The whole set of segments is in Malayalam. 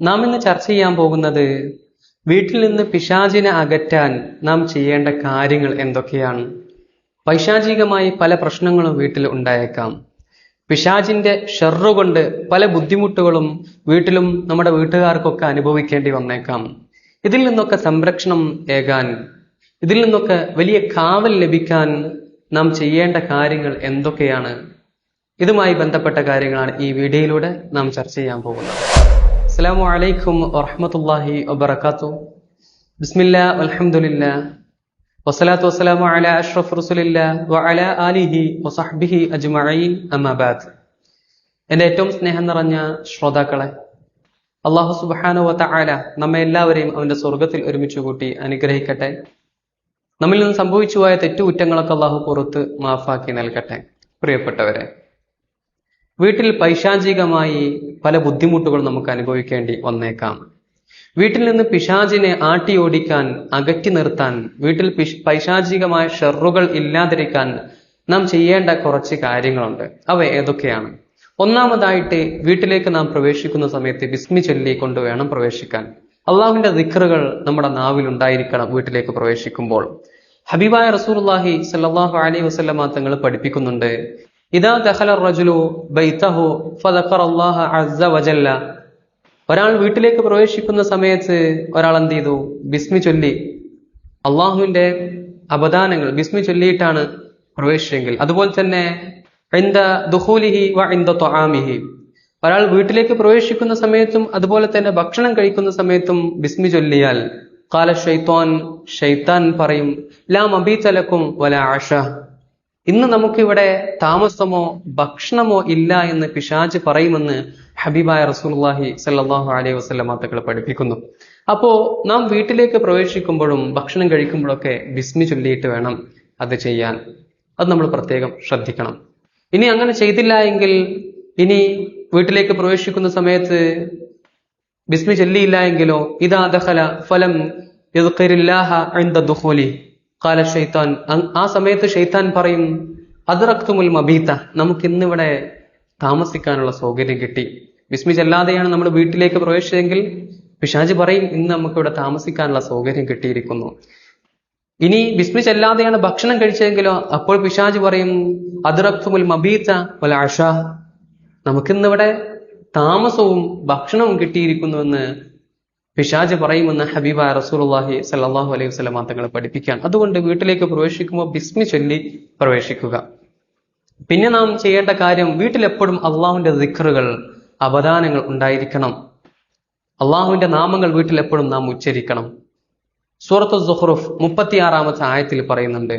നാം ഇന്ന് ചർച്ച ചെയ്യാൻ പോകുന്നത് വീട്ടിൽ നിന്ന് പിശാചിനെ അകറ്റാൻ നാം ചെയ്യേണ്ട കാര്യങ്ങൾ എന്തൊക്കെയാണ്? പൈശാചികമായി പല പ്രശ്നങ്ങളും വീട്ടിൽ ഉണ്ടായേക്കാം. പിശാചിന്റെ ഷെറു കൊണ്ട് പല ബുദ്ധിമുട്ടുകളും വീട്ടിലും നമ്മുടെ വീട്ടുകാർക്കൊക്കെ അനുഭവിക്കേണ്ടി വന്നേക്കാം. ഇതിൽ നിന്നൊക്കെ സംരക്ഷണം ഏകാൻ ഇതിൽ നിന്നൊക്കെ വലിയ കാവൽ ലഭിക്കാൻ നാം ചെയ്യേണ്ട കാര്യങ്ങൾ എന്തൊക്കെയാണ്? ഇതുമായി ബന്ധപ്പെട്ട കാര്യങ്ങളാണ് ഈ വീഡിയോയിലൂടെ നാം ചർച്ച ചെയ്യാൻ പോകുന്നത്. അസ്സലാമു അലൈക്കും വറഹ്മത്തുള്ളാഹി വബർക്കാത്തു ബിസ്മില്ല അലഹമുല്ല വസ്സലാത്തു വസ്സലാമു അല അഷ്റഫ് റസുലില്ല വഅലാ ആലിഹി വസഹ്ബിഹി അജ്മഈൻ അമാബാദ് എന്റെ ഏറ്റവും സ്നേഹം നിറഞ്ഞ ശ്രോതാക്കളെ അള്ളാഹു സുബാന വതആല നമ്മെ എല്ലാവരെയും അവന്റെ സ്വർഗത്തിൽ ഒരുമിച്ച് കൂട്ടി അനുഗ്രഹിക്കട്ടെ. നമ്മിൽ നിന്ന് സംഭവിച്ചു പോയ തെറ്റുകുറ്റങ്ങളൊക്കെ അള്ളാഹു പുറത്ത് മാഫാക്കി നൽകട്ടെ. പ്രിയപ്പെട്ടവരെ വീട്ടിൽ പൈശാചികമായി പല ബുദ്ധിമുട്ടുകൾ നമുക്ക് അനുഭവിക്കേണ്ടി വന്നേക്കാം. വീട്ടിൽ നിന്ന് പിശാചിനെ ആട്ടി ഓടിക്കാൻ അകറ്റി നിർത്താൻ വീട്ടിൽ പിശ് പൈശാചികമായ ഷെറുകൾ ഇല്ലാതിരിക്കാൻ നാം ചെയ്യേണ്ട കുറച്ച് കാര്യങ്ങളുണ്ട്. അവ ഏതൊക്കെയാണ്? ഒന്നാമതായിട്ട് വീട്ടിലേക്ക് നാം പ്രവേശിക്കുന്ന സമയത്ത് ബിസ്മി ചൊല്ലിക്കൊണ്ട് വേണം പ്രവേശിക്കാൻ. അള്ളാഹുവിന്റെ ദിക്റുകൾ നമ്മുടെ നാവിൽ ഉണ്ടായിരിക്കണം വീട്ടിലേക്ക് പ്രവേശിക്കുമ്പോൾ. ഹബീബായ റസൂലുള്ളാഹി സല്ലാഹു അലൈഹി വസല്ലമ തങ്ങൾ പഠിപ്പിക്കുന്നുണ്ട് ഇദാ ദഖല റജുലു ബൈതഹു ഫദഖറ അള്ളാഹ അസ്സ വജല്ല. ഒരാൾ വീട്ടിലേക്ക് പ്രവേശിക്കുന്ന സമയത്ത് ഒരാൾ എന്ത് ചെയ്തു ബിസ്മി ചൊല്ലി. അള്ളാഹുവിന്റെ അപദാനങ്ങൾ ബിസ്മി ചൊല്ലിയിട്ടാണ് പ്രവേശിച്ചെങ്കിൽ. അതുപോലെ തന്നെ വ ഒരാൾ വീട്ടിലേക്ക് പ്രവേശിക്കുന്ന സമയത്തും അതുപോലെ തന്നെ ഭക്ഷണം കഴിക്കുന്ന സമയത്തും ബിസ്മി ചൊല്ലിയാൽ. കാല ഷെയ്ത്താൻ ഷെയ്ത്താൻ പറയും ലാ മബീത്തലക്കും വല ആഷ ഇന്ന് നമുക്കിവിടെ താമസമോ ഭക്ഷണമോ ഇല്ല എന്ന് പിശാജ് പറയുമെന്ന് ഹബീബായ റസൂലുള്ളാഹി സല്ലാഹു അലൈഹി വസ്ലം മാത്തക്കൾ പഠിപ്പിക്കുന്നു. അപ്പോ നാം വീട്ടിലേക്ക് പ്രവേശിക്കുമ്പോഴും ഭക്ഷണം കഴിക്കുമ്പോഴൊക്കെ ബിസ്മി ചൊല്ലിയിട്ട് വേണം അത് ചെയ്യാൻ. അത് നമ്മൾ പ്രത്യേകം ശ്രദ്ധിക്കണം. ഇനി അങ്ങനെ ചെയ്തില്ല എങ്കിൽ ഇനി വീട്ടിലേക്ക് പ്രവേശിക്കുന്ന സമയത്ത് ബിസ്മി ചൊല്ലിയില്ല എങ്കിലോ ഇതാ ദഹല ഫലം യദ്ഖിരില്ലാഹ ഇൻദ ഷെയ്ത്താൻ. ആ സമയത്ത് ഷെയ്ത്താൻ പറയും അതിറക്തുമുൽ മബീത്ത നമുക്ക് ഇന്നിവിടെ താമസിക്കാനുള്ള സൗകര്യം കിട്ടി. ബിസ്മി ചെല്ലാതെയാണ് നമ്മൾ വീട്ടിലേക്ക് പ്രവേശിച്ചതെങ്കിൽ പിശാജ് പറയും ഇന്ന് നമുക്കിവിടെ താമസിക്കാനുള്ള സൗകര്യം കിട്ടിയിരിക്കുന്നു. ഇനി ബിസ്മി ചെല്ലാതെയാണ് ഭക്ഷണം കഴിച്ചതെങ്കിലോ അപ്പോൾ പിശാജ് പറയും അതിറക്തുമുൽ മബീത്ത വല അഷ. നമുക്കിന്നിവിടെ താമസവും ഭക്ഷണവും കിട്ടിയിരിക്കുന്നുവെന്ന് പിശാജ് പറയുമെന്ന് ഹബീബ റസൂലുള്ളാഹി സല്ലാഹു അലൈഹി വസ്ലമ തങ്ങൾ പഠിപ്പിക്കുകയാണ് അതുകൊണ്ട് വീട്ടിലേക്ക് പ്രവേശിക്കുമ്പോൾ ബിസ്മി ചൊല്ലി പ്രവേശിക്കുക. പിന്നെ നാം ചെയ്യേണ്ട കാര്യം വീട്ടിലെപ്പോഴും അള്ളാഹുവിന്റെ ദിക്റുകൾ അവദാനങ്ങൾ ഉണ്ടായിരിക്കണം. അള്ളാഹുവിന്റെ നാമങ്ങൾ വീട്ടിൽ എപ്പോഴും നാം ഉച്ചരിക്കണം. സൂറത്ത് സുഹ്റുഫ് മുപ്പത്തിയാറാമത്തെ ആയത്തിൽ പറയുന്നുണ്ട്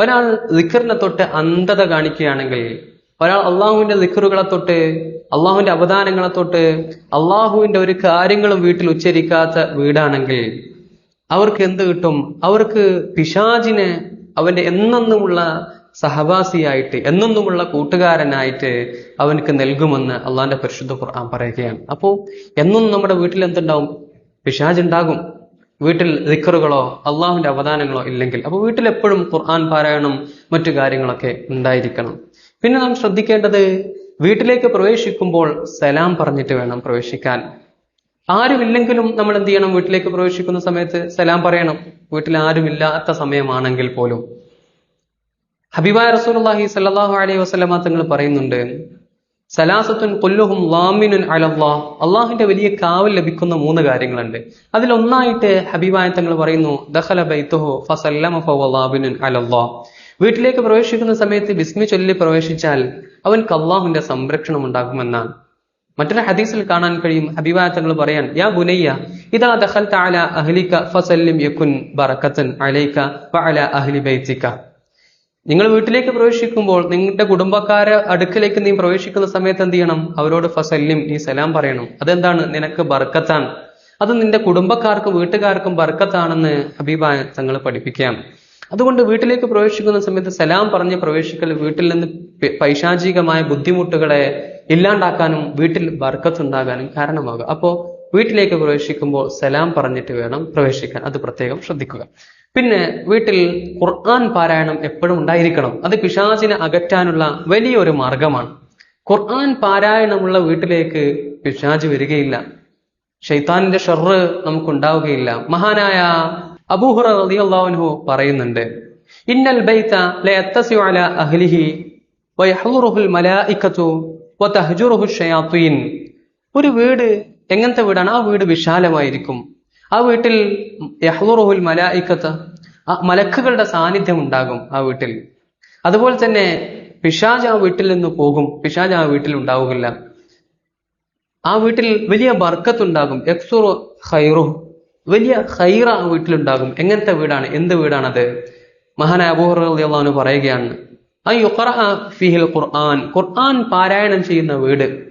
ഒരാൾ തൊട്ട് അന്ധത കാണിക്കുകയാണെങ്കിൽ ഒരാൾ അള്ളാഹുവിന്റെ ദിക്റുകളെ തൊട്ട് അള്ളാഹുവിന്റെ അവദാനങ്ങളെ തൊട്ട് അള്ളാഹുവിന്റെ ഒരു കാര്യങ്ങളും വീട്ടിൽ ഉച്ചരിക്കാത്ത വീടാണെങ്കിൽ അവർക്ക് എന്ത് കിട്ടും? അവർക്ക് പിശാജിനെ അവന്റെ എന്നെന്നുമുള്ള സഹവാസിയായിട്ട് എന്നെന്നുമുള്ള കൂട്ടുകാരനായിട്ട് അവനക്ക് നൽകുമെന്ന് അള്ളാഹിന്റെ പരിശുദ്ധ ഖുർആൻ പറയുകയാണ്. അപ്പോൾ എന്നും നമ്മുടെ വീട്ടിൽ എന്തുണ്ടാവും? പിശാജ് ഉണ്ടാകും. വീട്ടിൽ ദിക്കറുകളോ അള്ളാഹുവിന്റെ അവദാനങ്ങളോ ഇല്ലെങ്കിൽ. അപ്പോൾ വീട്ടിൽ എപ്പോഴും ഖുർആൻ പാരായണം മറ്റു കാര്യങ്ങളൊക്കെ ഉണ്ടായിരിക്കണം. പിന്നെ നാം ശ്രദ്ധിക്കേണ്ടത് വീട്ടിലേക്ക് പ്രവേശിക്കുമ്പോൾ സലാം പറഞ്ഞിട്ട് വേണം പ്രവേശിക്കാൻ. ആരുമില്ലെങ്കിലും നമ്മൾ എന്ത് ചെയ്യണം? വീട്ടിലേക്ക് പ്രവേശിക്കുന്ന സമയത്ത് സലാം പറയണം. വീട്ടിൽ ആരുമില്ലാത്ത സമയമാണെങ്കിൽ പോലും. ഹബീബായ റസൂലുള്ളാഹി സല്ലാഹു അലൈഹി വസല്ലമ തങ്ങൾ പറയുന്നുണ്ട് സലാസത്തുൻ കൊല്ലുഹും ലാമിനുൻ അലല്ലാഹ് അള്ളാഹുവിന്റെ വലിയ കാവൽ ലഭിക്കുന്ന മൂന്ന് കാര്യങ്ങളുണ്ട്. അതിലൊന്നായിട്ട് ഹബീബായ തങ്ങൾ പറയുന്നു ദഖല ബൈത്തുഹു ഫസല്ലമ ഫഹുവ ലാമിനുൻ അലല്ലാഹ് വീട്ടിലേക്ക് പ്രവേശിക്കുന്ന സമയത്ത് ബിസ്മി ചൊല്ലി പ്രവേശിച്ചാൽ അവൻ അള്ളാഹുവിന്റെ സംരക്ഷണം ഉണ്ടാകുമെന്നാണ്. മറ്റൊരു ഹദീസിൽ കാണാൻ കഴിയും. ഹബീബായ തങ്ങൾ പറയാൻ യാ ബുനയ്യ ഇതാ ദഖൽ തഅല അഹ്ലിക ഫസല്ലിം യകുൻ ബറക്കത്തൻ അലൈക വഅല അഹ്ലി ബൈതിക. നിങ്ങൾ വീട്ടിലേക്ക് പ്രവേശിക്കുമ്പോൾ നിങ്ങളുടെ കുടുംബക്കാരെ അടുക്കലേക്ക് നീ പ്രവേശിക്കുന്ന സമയത്ത് എന്ത് ചെയ്യണം? അവരോട് ഫസല്ലിം നീ സലാം പറയണം. അതെന്താണ്? നിനക്ക് ബർക്കത്താണ് അത് നിന്റെ കുടുംബക്കാർക്കും വീട്ടുകാർക്കും ബർക്കത്താണെന്ന് ഹബീബായ തങ്ങൾ പഠിപ്പിക്കാം. അതുകൊണ്ട് വീട്ടിലേക്ക് പ്രവേശിക്കുന്ന സമയത്ത് സലാം പറഞ്ഞ് പ്രവേശിക്കൽ വീട്ടിൽ നിന്ന് പൈശാചികമായ ബുദ്ധിമുട്ടുകളെ ഇല്ലാണ്ടാക്കാനും വീട്ടിൽ വർക്കത്തുണ്ടാകാനും കാരണമാകും. അപ്പോൾ വീട്ടിലേക്ക് പ്രവേശിക്കുമ്പോൾ സലാം പറഞ്ഞിട്ട് വേണം പ്രവേശിക്കാൻ. അത് പ്രത്യേകം ശ്രദ്ധിക്കുക. പിന്നെ വീട്ടിൽ ഖുർആൻ പാരായണം എപ്പോഴും ഉണ്ടായിരിക്കണം. അത് പിശാചിനെ അകറ്റാനുള്ള വലിയൊരു മാർഗമാണ്. ഖുർആൻ പാരായണമുള്ള വീട്ടിലേക്ക് പിശാജ് വരികയില്ല. ഷെയ്ത്താനിന്റെ ഷെറ് നമുക്കുണ്ടാവുകയില്ല. മഹാനായ അബൂഹുറ റളിയല്ലാഹു പറയുന്നുണ്ട് ഇന്നൽ ബൈത ലയത്തസിഉ അലാ അഹ്ലിഹി മലായികതു വതഹ്ജുറുഹു ഷയാത്തീൻ. ഒരു വീട് എങ്ങനത്തെ വീടാണ്? ആ വീട് വിശാലമായിരിക്കും. ആ വീട്ടിൽ യഹ്ളുറുഹുൽ മലായിക്കത്ത് ആ മലക്കുകളുടെ സാന്നിധ്യം ഉണ്ടാകും ആ വീട്ടിൽ. അതുപോലെ തന്നെ പിശാജ് ആ വീട്ടിൽ നിന്ന് പോകും. പിശാജ് ആ വീട്ടിൽ ഉണ്ടാവുകയില്ല. ആ വീട്ടിൽ വലിയ ബർക്കത്ത് ഉണ്ടാകും എക്സുറു ഹൈറു വലിയ ഹൈറ ആ വീട്ടിലുണ്ടാകും. എങ്ങനത്തെ വീടാണ്? എന്ത് വീടാണത്? മഹാനായ അബൂഹു പറയുകയാണ് ഫിഹിൽ ഖുർആൻ. ഖുർആൻ പാരായണം ചെയ്യുന്ന വീട്.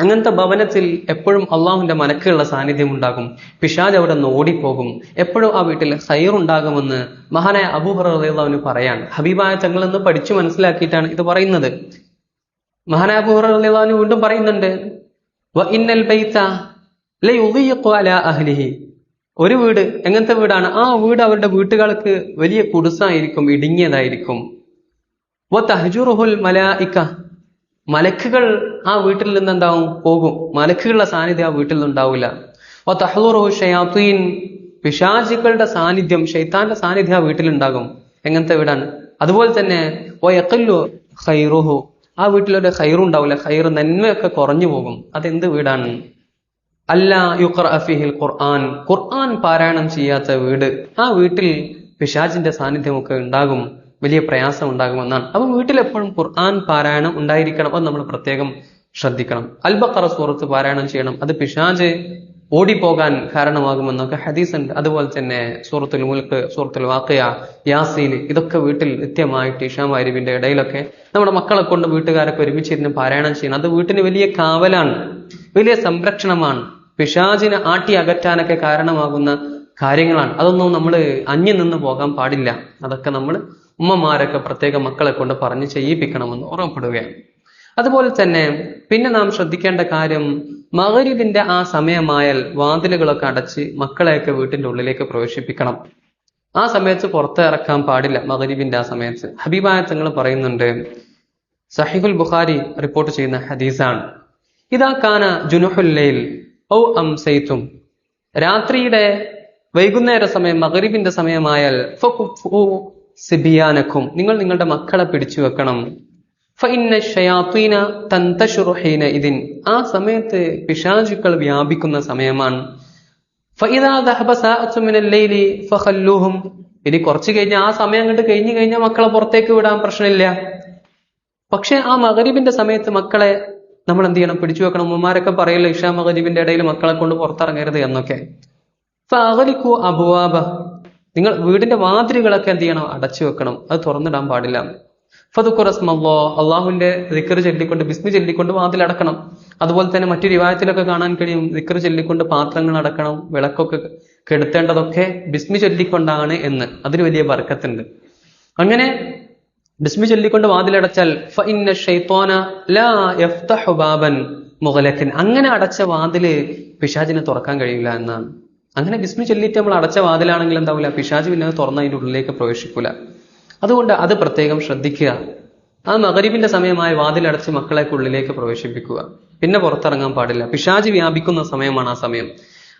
അങ്ങനത്തെ ഭവനത്തിൽ എപ്പോഴും അള്ളാഹുവിന്റെ മനക്കുള്ള സാന്നിധ്യം ഉണ്ടാകും. പിഷാജ് അവിടെ നിന്ന് ഓടിപ്പോകും. എപ്പോഴും ആ വീട്ടിൽ ഉണ്ടാകുമെന്ന് മഹാനായ അബൂഹുറു പറയാണ്. ഹബീബായ തങ്ങൾ എന്ന് പഠിച്ചു മനസ്സിലാക്കിയിട്ടാണ് ഇത് പറയുന്നത്. മഹാനായ അബൂഹുറു വീണ്ടും പറയുന്നുണ്ട് ഒരു വീട് എങ്ങനത്തെ വീടാണ്? ആ വീട് അവരുടെ വീട്ടുകാർക്ക് വലിയ കുടുസായിരിക്കും ഇടുങ്ങിയതായിരിക്കും. വ മല മലായിക്ക മലക്കുകൾ ആ വീട്ടിൽ നിന്ന് എന്താവും പോകും. മലക്കുകളുടെ സാന്നിധ്യം ആ വീട്ടിൽ നിന്നുണ്ടാവില്ല. വ തഹ്ലുറുഹു ഷയാത്തീൻ. പിശാചികളുടെ സാന്നിധ്യം ഷെയ്ത്താന്റെ സാന്നിധ്യം ആ വീട്ടിലുണ്ടാകും എങ്ങനത്തെ വീടാണ്? അതുപോലെ തന്നെ ഓ എക്കല്ലു ഖൈറുഹു. ആ വീട്ടിലൊരു ഖൈറുണ്ടാവില്ല. ഖൈറ് നന്മയൊക്കെ കുറഞ്ഞു പോകും. അതെന്ത് വീടാണ്? അല്ല യുഖർ അഫിഹിൽ ഖുർആൻ. ഖുർആൻ പാരായണം ചെയ്യാത്ത വീട് ആ വീട്ടിൽ പിശാചിന്റെ സാന്നിധ്യമൊക്കെ ഉണ്ടാകും വലിയ പ്രയാസം ഉണ്ടാകുമെന്നാണ്. അപ്പൊ വീട്ടിലെപ്പോഴും ഖുർആൻ പാരായണം ഉണ്ടായിരിക്കണം അത് നമ്മൾ പ്രത്യേകം ശ്രദ്ധിക്കണം. അൽബക്കറ സൂറത്ത് പാരായണം ചെയ്യണം അത് പിശാജ് ഓടിപ്പോകാൻ കാരണമാകുമെന്നൊക്കെ ഹദീസ് ഉണ്ട് അതുപോലെ തന്നെ സൂറത്തുൽ മുൽക്ക് സൂറത്തുൽ വാക്കയ യാസീൻ ഇതൊക്കെ വീട്ടിൽ നിത്യമായിട്ട് ഇഷാമാരിവിന്റെ ഇടയിലൊക്കെ നമ്മുടെ മക്കളെ കൊണ്ട് വീട്ടുകാരൊക്കെ ഒരുമിച്ചിരുന്ന് പാരായണം ചെയ്യണം. അത് വീട്ടിന് വലിയ കാവലാണ് വലിയ സംരക്ഷണമാണ്. പിശാചിനെ ആട്ടി അകറ്റാനൊക്കെ കാരണമാകുന്ന കാര്യങ്ങളാണ്. അതൊന്നും നമ്മൾ അന്യം നിന്ന് പോകാൻ പാടില്ല. അതൊക്കെ നമ്മൾ ഉമ്മമാരൊക്കെ പ്രത്യേക മക്കളെ കൊണ്ട് പറഞ്ഞ് ചെയ്യിപ്പിക്കണമെന്ന് ഓർമ്മപ്പെടുകയാണ് അതുപോലെ തന്നെ പിന്നെ നാം ശ്രദ്ധിക്കേണ്ട കാര്യം മകരിവിന്റെ ആ സമയമായാൽ വാതിലുകളൊക്കെ അടച്ച് മക്കളെയൊക്കെ വീട്ടിന്റെ ഉള്ളിലേക്ക് പ്രവേശിപ്പിക്കണം. ആ സമയത്ത് പുറത്തിറക്കാൻ പാടില്ല മകരിവിന്റെ ആ സമയത്ത്. ഹബീബായ തങ്ങൾ പറയുന്നുണ്ട് സഹിഹുൽ ബുഖാരി റിപ്പോർട്ട് ചെയ്യുന്ന ഹദീസാണ്. ഇതാ കാന ജുനുഹുല്ലയിൽ ഔ അം സൈത്തും രാത്രിയുടെ വൈകുന്നേര സമയം മകരിബിന്റെ സമയമായാൽ സിബിയാനക്കും നിങ്ങൾ നിങ്ങളുടെ മക്കളെ പിടിച്ചു വെക്കണം. തന്തശുറു ഹീനഇദിൻ ആ സമയത്ത് പിശാചുക്കൾ വ്യാപിക്കുന്ന സമയമാണ്. ഇനി കുറച്ച് കഴിഞ്ഞ് ആ സമയം അങ്ങോട്ട് കഴിഞ്ഞു കഴിഞ്ഞാൽ മക്കളെ പുറത്തേക്ക് വിടാൻ പ്രശ്നമില്ല. പക്ഷെ ആ മകരിബിന്റെ സമയത്ത് മക്കളെ നമ്മൾ എന്ത് ചെയ്യണം? പിടിച്ചു വെക്കണം. ഉമ്മമാരൊക്കെ പറയില്ല ഇഷാ മകരിബിന്റെ ഇടയിൽ മക്കളെ കൊണ്ട് പുറത്തിറങ്ങരുത് എന്നൊക്കെ. ഫലിക്കു അബുവാബ. നിങ്ങൾ വീടിന്റെ വാതിലുകളൊക്കെ എന്ത് ചെയ്യണം? അടച്ചു വെക്കണം. അത് തുറന്നിടാൻ പാടില്ല. ഫതുക്കുറസ്മല്ലോ അള്ളാഹുവിന്റെ ദിക്കർ ചൊല്ലിക്കൊണ്ട് ബിസ്മി ചൊല്ലിക്കൊണ്ട് വാതിൽ അടക്കണം. അതുപോലെ തന്നെ മറ്റു റിവായത്തിലൊക്കെ കാണാൻ കഴിയും. ദിക്കർ ചൊല്ലിക്കൊണ്ട് പാത്രങ്ങൾ അടക്കണം. വിളക്കൊക്കെ കെടുത്തേണ്ടതൊക്കെ ബിസ്മി ചൊല്ലിക്കൊണ്ടാണ് എന്ന്. അതിന് വലിയ വർക്കത്തുണ്ട് അങ്ങനെ ബിസ്മി ചൊല്ലിക്കൊണ്ട് വാതിലടച്ചാൽ മുഗലക്കൻ അങ്ങനെ അടച്ച വാതിൽ പിശാജിനെ തുറക്കാൻ കഴിയില്ല എന്നാണ്. അങ്ങനെ ബിസ്മി ചൊല്ലിയിട്ട് നമ്മൾ അടച്ച വാതിലാണെങ്കിൽ എന്താവില്ല പിശാജ് പിന്നെ അത് തുറന്ന് അതിന്റെ ഉള്ളിലേക്ക് പ്രവേശിക്കൂല. അതുകൊണ്ട് അത് പ്രത്യേകം ശ്രദ്ധിക്കുക. ആ മകരീബിന്റെ സമയമായി വാതിലടച്ച് മക്കളെ ഉള്ളിലേക്ക് പ്രവേശിപ്പിക്കുക. പിന്നെ പുറത്തിറങ്ങാൻ പാടില്ല. പിശാജ് വ്യാപിക്കുന്ന സമയമാണ് ആ സമയം.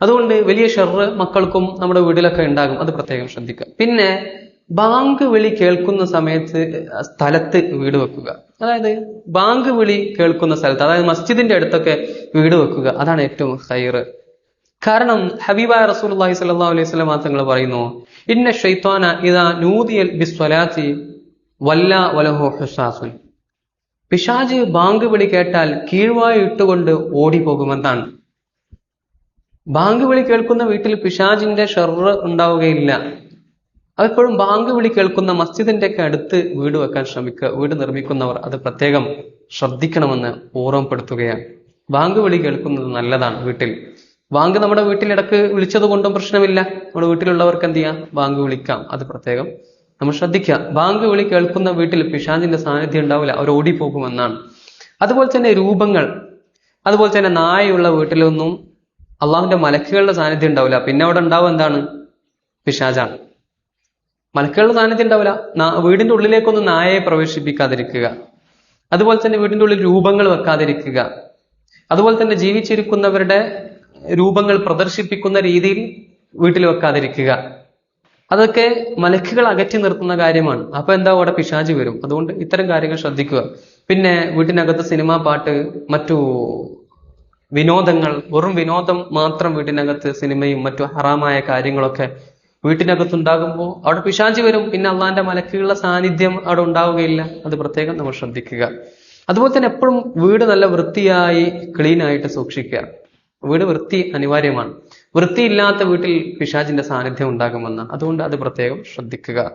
അതുകൊണ്ട് വലിയ ഷെറ് മക്കൾക്കും നമ്മുടെ വീട്ടിലൊക്കെ ഉണ്ടാകും. അത് പ്രത്യേകം ശ്രദ്ധിക്കുക. പിന്നെ ബാങ്ക് വിളി കേൾക്കുന്ന സമയത്ത് സ്ഥലത്ത് വീട് വെക്കുക. അതായത് ബാങ്ക് വിളി കേൾക്കുന്ന സ്ഥലത്ത് അതായത് മസ്ജിദിന്റെ അടുത്തൊക്കെ വീട് വെക്കുക. അതാണ് ഏറ്റവും ഹൈറ് കാരണം ഹബീബായ റസൂലുള്ളാഹി സ്വല്ലല്ലാഹു അലൈഹി സ്വലം മാത്രങ്ങൾ പറയുന്നു ഇന്ന ഷെയ്ത്താന ഇതാ നൂതിയൽ ബിസ്വലാത്തി വല്ല വലഹോ ഹുസാസുൻ പിശാജ് ബാങ്ക് വിളി കേട്ടാൽ കീഴ്വായി ഇട്ടുകൊണ്ട് ഓടിപ്പോകുമെന്നാണ്. ബാങ്ക് വിളി കേൾക്കുന്ന വീട്ടിൽ പിശാജിന്റെ ഷെർ ഉണ്ടാവുകയില്ല. അതെപ്പോഴും ബാങ്ക് വിളി കേൾക്കുന്ന മസ്ജിദിന്റെ ഒക്കെ അടുത്ത് വീട് വെക്കാൻ ശ്രമിക്കുക വീട് നിർമ്മിക്കുന്നവർ അത് പ്രത്യേകം ശ്രദ്ധിക്കണമെന്ന് ഓർമ്മപ്പെടുത്തുകയാണ്. ബാങ്ക് വിളി കേൾക്കുന്നത് നല്ലതാണ് വീട്ടിൽ. ബാങ്ക് നമ്മുടെ വീട്ടിലിടക്ക് വിളിച്ചത് കൊണ്ടും പ്രശ്നമില്ല. നമ്മുടെ വീട്ടിലുള്ളവർക്ക് എന്ത് ചെയ്യാം? ബാങ്ക് വിളിക്കാം. അത് പ്രത്യേകം നമ്മൾ ശ്രദ്ധിക്കുക ബാങ്ക് വിളി കേൾക്കുന്ന വീട്ടിൽ പിശാചിന്റെ സാന്നിധ്യം ഉണ്ടാവില്ല. അവർ ഓടിപ്പോകുമെന്നാണ് അതുപോലെ തന്നെ രൂപങ്ങൾ. അതുപോലെ തന്നെ നായയുള്ള വീട്ടിലൊന്നും അള്ളാഹുന്റെ മലക്കുകളുടെ സാന്നിധ്യം ഉണ്ടാവില്ല. പിന്നെ അവിടെ ഉണ്ടാവും എന്താണ്? പിശാചാണ്. മലക്കുകളുടെ സാന്നിധ്യം ഉണ്ടാവില്ല. വീടിന്റെ ഉള്ളിലേക്കൊന്നും നായയെ പ്രവേശിപ്പിക്കാതിരിക്കുക. അതുപോലെ തന്നെ വീടിന്റെ ഉള്ളിൽ രൂപങ്ങൾ വെക്കാതിരിക്കുക. അതുപോലെ തന്നെ ജീവിച്ചിരിക്കുന്നവരുടെ രൂപങ്ങൾ പ്രദർശിപ്പിക്കുന്ന രീതിയിൽ വീട്ടിൽ വെക്കാതിരിക്കുക. അതൊക്കെ മലക്കുകൾ അകറ്റി നിർത്തുന്ന കാര്യമാണ്. അപ്പൊ എന്താ അവിടെ പിശാചി വരും? അതുകൊണ്ട് ഇത്തരം കാര്യങ്ങൾ ശ്രദ്ധിക്കുക. പിന്നെ വീട്ടിനകത്ത് സിനിമ പാട്ട് മറ്റു വിനോദങ്ങൾ വെറും വിനോദം മാത്രം വീട്ടിനകത്ത് സിനിമയും മറ്റു ഹറാമായ കാര്യങ്ങളൊക്കെ വീട്ടിനകത്തുണ്ടാകുമ്പോൾ അവിടെ പിശാചി വരും. പിന്നെ അള്ളാന്റെ മലക്കുകളുടെ സാന്നിധ്യം അവിടെ ഉണ്ടാവുകയില്ല. അത് പ്രത്യേകം നമ്മൾ ശ്രദ്ധിക്കുക. അതുപോലെ തന്നെ എപ്പോഴും വീട് നല്ല വൃത്തിയായി ക്ലീൻ ആയിട്ട് സൂക്ഷിക്കുക. വീട് വൃത്തി അനിവാര്യമാണ്. വൃത്തിയില്ലാത്ത വീട്ടിൽ പിശാചിന്റെ സാന്നിധ്യം ഉണ്ടാകുമെന്ന്. അതുകൊണ്ട് അത് പ്രത്യേകം ശ്രദ്ധിക്കുക.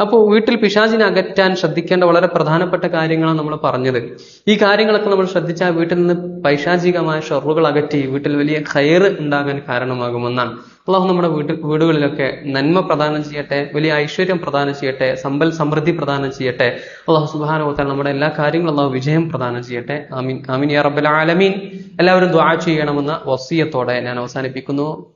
അപ്പോൾ വീട്ടിൽ പിശാചിനെ അകറ്റാൻ ശ്രദ്ധിക്കേണ്ട വളരെ പ്രധാനപ്പെട്ട കാര്യങ്ങളാണ് നമ്മൾ പറഞ്ഞത്. ഈ കാര്യങ്ങളൊക്കെ നമ്മൾ ശ്രദ്ധിച്ചാൽ വീട്ടിൽ നിന്ന് പൈശാചികമായ ഷെറുകൾ അകറ്റി വീട്ടിൽ വലിയ ഹയർ ഉണ്ടാകാൻ കാരണമാകുമെന്നാണ്. അള്ളാഹു നമ്മുടെ വീട്ടിൽ വീടുകളിലൊക്കെ നന്മ പ്രദാനം ചെയ്യട്ടെ വലിയ ഐശ്വര്യം പ്രദാനം ചെയ്യട്ടെ സമ്പൽ സമൃദ്ധി പ്രദാനം ചെയ്യട്ടെ. അള്ളാഹു സുബാനുഭവത്താൽ നമ്മുടെ എല്ലാ കാര്യങ്ങളും അള്ളാഹു വിജയം പ്രദാനം ചെയ്യട്ടെ. ആമീൻ. ആമീൻ യാ ആലമീൻ. എല്ലാവരും ദ്വാ ചെയ്യണമെന്ന വസീയത്തോടെ ഞാൻ അവസാനിപ്പിക്കുന്നു.